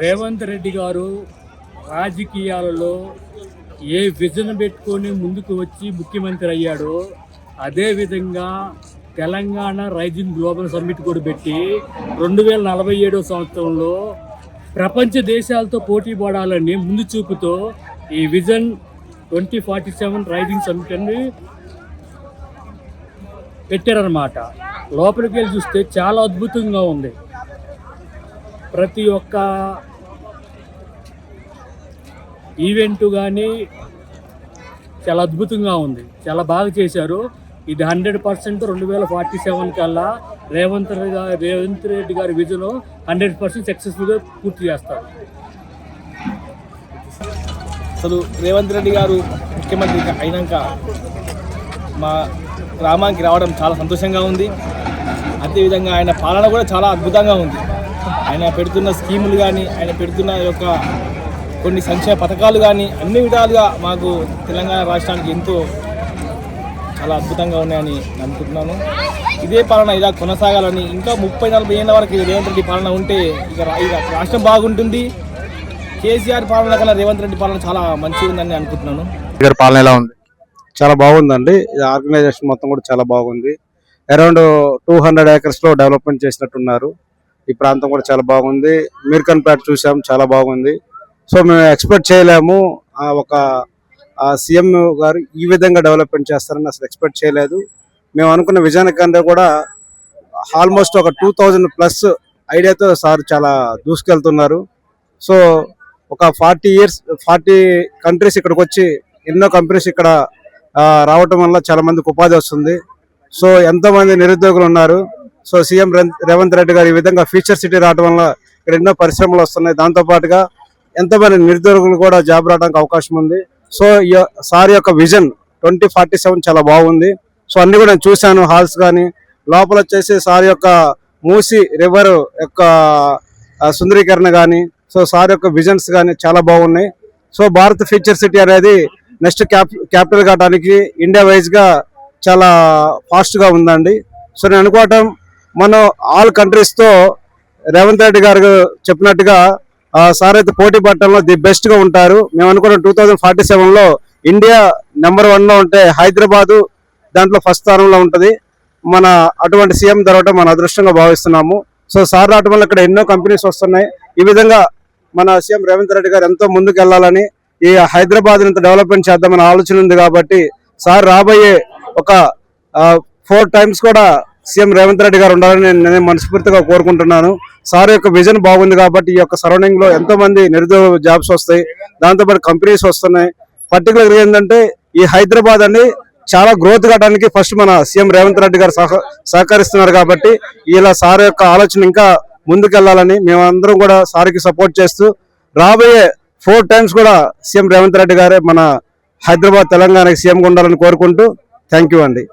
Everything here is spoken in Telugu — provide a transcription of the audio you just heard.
రేవంత్ రెడ్డి గారు రాజకీయాలలో ఏ విజన్ పెట్టుకొని ముందుకు వచ్చి ముఖ్యమంత్రి అయ్యాడో అదేవిధంగా తెలంగాణ రైజింగ్ గ్లోబల్ సమ్మిట్ కూడా పెట్టి రెండు వేల నలభై ఏడో సంవత్సరంలో ప్రపంచ దేశాలతో పోటీ పడాలని ముందు చూపుతో ఈ vision twenty forty seven rising summit అని పెట్టారనమాట లోపలికి వెళ్ళి చూస్తే చాలా అద్భుతంగా ఉంది. ప్రతి ఒక్క ఈవెంట్ కానీ చాలా అద్భుతంగా ఉంది. చాలా బాగా చేశారు. ఇది హండ్రెడ్ పర్సెంట్ రెండు వేల ఫార్టీ సెవెన్ కల్లా రేవంత్ రెడ్డి గారి రేవంత్ రెడ్డి గారి విజన్ హండ్రెడ్ పర్సెంట్ సక్సెస్ఫుల్గా పూర్తి చేస్తారు. అసలు రేవంత్ రెడ్డి గారు ముఖ్యమంత్రి అయినాక మా గ్రామానికి రావడం చాలా సంతోషంగా ఉంది. అదేవిధంగా ఆయన పాలన కూడా చాలా అద్భుతంగా ఉంది. ఆయన పెడుతున్న స్కీములు కానీ ఆయన పెడుతున్న యొక్క కొన్ని సంక్షేమ పథకాలు కానీ అన్ని విధాలుగా మాకు తెలంగాణ రాష్ట్రానికి ఎంతో చాలా అద్భుతంగా ఉన్నాయని అనుకుంటున్నాను ఇదే పాలన ఇలా కొనసాగాలని ఇంకా ముప్పై నలభై ఏళ్ళ వరకు రేవంత్ రెడ్డి పాలన ఉంటే ఇక రాష్ట్రం బాగుంటుంది. కేసీఆర్ పాలన కన్నా రేవంత్ రెడ్డి పాలన చాలా మంచిగా ఉందని అనుకుంటున్నాను. గారి పాలన ఎలా ఉంది? చాలా బాగుందండి. ఇది ఆర్గనైజేషన్ మొత్తం కూడా చాలా బాగుంది. అరౌండ్ టూ హండ్రెడ్ ఏకర్స్లో డెవలప్మెంట్ చేసినట్టున్నారు. ఈ ప్రాంతం కూడా చాలా బాగుంది. మీర్కన్పేట చూసాం చాలా బాగుంది. సో మేము ఎక్స్పెక్ట్ చేయలేము. ఒక సీఎం గారు ఈ విధంగా డెవలప్మెంట్ చేస్తారని అసలు ఎక్స్పెక్ట్ చేయలేదు. మేము అనుకున్న విజయానికంటే కూడా ఆల్మోస్ట్ ఒక టూ థౌజండ్ ప్లస్ ఐడియాతో సార్ చాలా దూసుకెళ్తున్నారు. సో ఒక ఫార్టీ ఇయర్స్ ఫార్టీ కంట్రీస్ ఇక్కడికి వచ్చి ఎన్నో కంపెనీస్ ఇక్కడ రావటం వల్ల చాలా మందికి ఉపాధి వస్తుంది. సో ఎంతోమంది నిరుద్యోగులు ఉన్నారు. సో సీఎం రేవంత్- రేవంత్ రెడ్డి గారు ఈ విధంగా ఫ్యూచర్ సిటీ రావడం వల్ల ఇక్కడ ఎన్నో పరిశ్రమలు వస్తున్నాయి. దాంతో పాటుగా ఎంతో మంది నిరుద్యోగులు కూడా జాబ్ రావడానికి అవకాశం ఉంది. సో ఈ సార్ యొక్క విజన్ ట్వంటీ ఫార్టీ సెవెన్ చాలా బాగుంది. సో అన్ని కూడా నేను చూశాను హాల్స్ కానీ లోపల వచ్చేసి సార్ యొక్క మూసి రివర్ యొక్క సుందరీకరణ కానీ సో సార్ యొక్క విజన్స్ కానీ చాలా బాగున్నాయి. సో భారత్ ఫ్యూచర్ సిటీ అనేది నెక్స్ట్ క్యాప్ క్యాపిటల్ కావడానికి ఇండియా వైజ్గా చాలా ఫాస్ట్గా ఉందండి. సో నేను అనుకోవటం మనం ఆల్ కంట్రీస్తో రేవంత్ రెడ్డి గారు చెప్పినట్టుగా సార్ అయితే పోటీ పట్టడంలో ది బెస్ట్గా ఉంటారు. మేము అనుకున్న టూ థౌజండ్ ఫార్టీ సెవెన్లో ఇండియా నెంబర్ వన్లో ఉంటే హైదరాబాదు దాంట్లో ఫస్ట్ స్థానంలో ఉంటుంది. మన అటువంటి సీఎం దొరకడం మన అదృష్టంగా భావిస్తున్నాము. సో సార్ రావడం వల్ల ఇక్కడ ఎన్నో కంపెనీస్ వస్తున్నాయి. ఈ విధంగా మన సీఎం రేవంత్ రెడ్డి గారు ఎంతో ముందుకు వెళ్ళాలని ఈ హైదరాబాద్ ఇంత డెవలప్మెంట్ చేద్దామని ఆలోచన ఉంది కాబట్టి సార్ రాబోయే ఒక ఫోర్ టైమ్స్ కూడా సీఎం రేవంత్ రెడ్డి గారు ఉండాలని నేను మనస్ఫూర్తిగా కోరుకుంటున్నాను. సార్ యొక్క విజన్ బాగుంది కాబట్టి ఈ యొక్క సరౌండింగ్లో ఎంతో మంది నిరుద్యోగ జాబ్స్ వస్తాయి. దాంతోపాటు కంపెనీస్ వస్తున్నాయి. పర్టికులర్గా ఏంటంటే ఈ హైదరాబాద్ అని చాలా గ్రోత్ కావడానికి ఫస్ట్ మన సీఎం రేవంత్ రెడ్డి గారు సహ సహకరిస్తున్నారు కాబట్టి ఇలా సార్ యొక్క ఆలోచన ఇంకా ముందుకెళ్ళాలని మేమందరం కూడా సార్కి సపోర్ట్ చేస్తూ రాబోయే ఫోర్ టైమ్స్ కూడా సీఎం రేవంత్ రెడ్డి గారే మన హైదరాబాద్ తెలంగాణకి సీఎంగా ఉండాలని కోరుకుంటూ థ్యాంక్ యూ అండి.